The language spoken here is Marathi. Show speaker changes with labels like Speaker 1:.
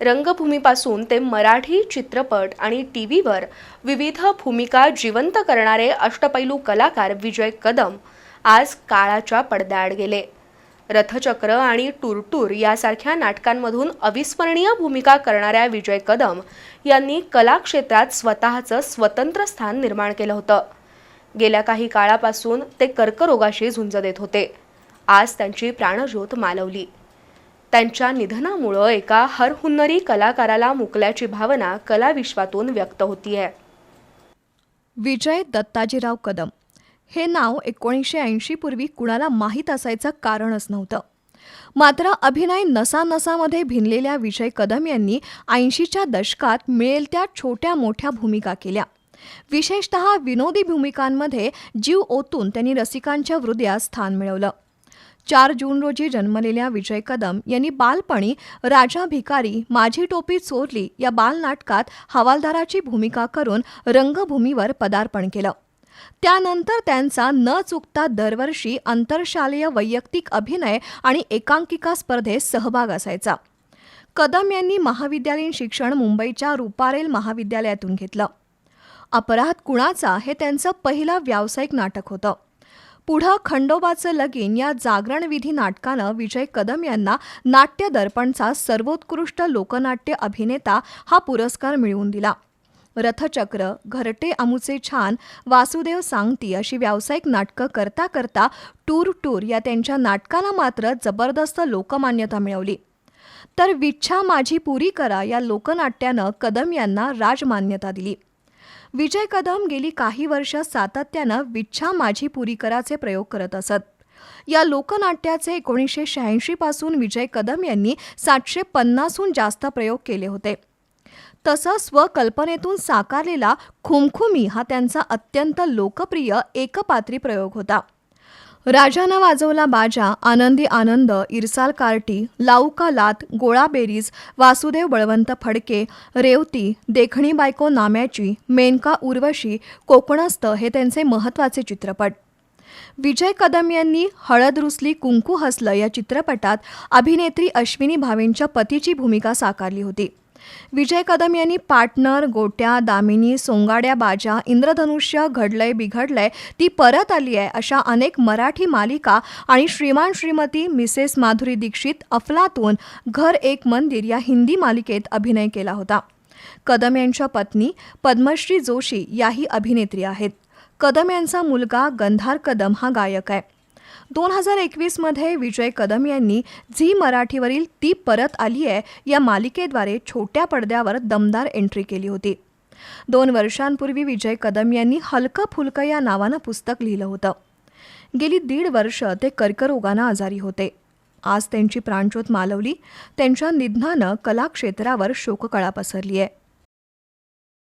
Speaker 1: रंगभूमीपासून ते मराठी चित्रपट आणि टी व्हीवर विविध भूमिका जिवंत करणारे अष्टपैलू कलाकार विजय कदम आज काळाच्या पडद्याआड गेले. रथचक्र आणि टुरटूर यासारख्या नाटकांमधून अविस्मरणीय भूमिका करणाऱ्या विजय कदम यांनी कलाक्षेत्रात स्वतःचं स्वतंत्र स्थान निर्माण केलं होतं. गेल्या काही काळापासून ते कर्करोगाशी झुंज देत होते. आज त्यांची प्राणज्योत मालवली. त्यांच्या निधनामुळं एका हरहुन्नरी कलाकाराला मुकल्याची भावना कलाविश्वातून व्यक्त होतीये.
Speaker 2: विजय दत्ताजीराव कदम. हे नाव एकोणीसशे ऐंशी पूर्वी कुणाला माहीत असायचं कारणच नव्हतं. मात्र अभिनय नसानसामध्ये भिनलेल्या विजय कदम यांनी ऐंशीच्या दशकात मिळेल त्या छोट्या मोठ्या भूमिका केल्या. विशेषत विनोदी भूमिकांमध्ये जीव ओतून त्यांनी रसिकांच्या हृदयात स्थान मिळवलं. चार जून रोजी जन्मलेल्या विजय कदम यांनी बालपणी राजा भिकारी माझी टोपी चोरली या बालनाटकात हवालदाराची भूमिका करून रंगभूमीवर पदार्पण केलं. त्यानंतर त्यांचा न चुकता दरवर्षी आंतरशालेय वैयक्तिक अभिनय आणि एकांकिका स्पर्धेत सहभाग असायचा. कदम यांनी महाविद्यालयीन शिक्षण मुंबईच्या रुपारेल महाविद्यालयातून घेतलं. अपराध कुणाचा हे त्यांचं पहिलं व्यावसायिक नाटक होतं. पुढं खंडोबाचं लगीन या जागरणविधी नाटकानं विजय कदम यांना नाट्य दर्पणचा सर्वोत्कृष्ट लोकनाट्य अभिनेता हा पुरस्कार मिळवून दिला. रथचक्र घरटे अमुचे छान वासुदेव सांगती अशी व्यावसायिक नाटकं करता करता टूर टूर या त्यांच्या नाटकाला मात्र जबरदस्त लोकमान्यता मिळवली. तर विच्छा माझी पुरी करा या लोकनाट्यानं कदम यांना राजमान्यता दिली. विजय कदम गेली काही वर्ष सातत्यानं विच्छा माझी पुरीकराचे प्रयोग करत असत. या लोकनाट्याचे एकोणीसशे शहाऐंशीपासून विजय कदम यांनी सातशे पन्नासहून जास्त प्रयोग केले होते. तसं स्वकल्पनेतून साकारलेला खुमखुमी हा त्यांचा अत्यंत लोकप्रिय एकपात्री प्रयोग होता. राजानं वाजवला बाजा आनंदी आनंद इरसाल कार्टी लाऊका लात गोळा बेरीज वासुदेव बळवंत फडके रेवती देखणी बायको नाम्याची मेनका उर्वशी कोकणस्थ हे त्यांचे महत्त्वाचे चित्रपट. विजय कदम यांनी हळद रुसली कुंकू हसलं या चित्रपटात अभिनेत्री अश्विनी भावेंच्या पतीची भूमिका साकारली होती. विजय कदम यांनी पार्टनर गोट्या दामिनी सोंगाड्या बाजा इंद्रधनुष्य घडलंय बिघडलंय ती परत आली आहे अशा अनेक मराठी मालिका आणि श्रीमान श्रीमती मिसेस माधुरी दीक्षित अफलातून घर एक मंदिर या हिंदी मालिकेत अभिनय केला होता. कदम यांच्या पत्नी पद्मश्री जोशी याही अभिनेत्री आहेत. कदम यांचा मुलगा गंधार कदम हा गायक आहे. दोन हजार एकवीसमध्ये विजय कदम यांनी झी मराठीवरील ती परत आली आहे या मालिकेद्वारे छोट्या पडद्यावर दमदार एंट्री केली होती. दोन वर्षांपूर्वी विजय कदम यांनी हलकं फुलकं या नावानं पुस्तक लिहिलं होतं. गेली दीड वर्ष ते कर्करोगानं आजारी होते. आज त्यांची प्राणज्योत मालवली त्यांच्या निधनानं कलाक्षेत्रावर शोककळा पसरली आहे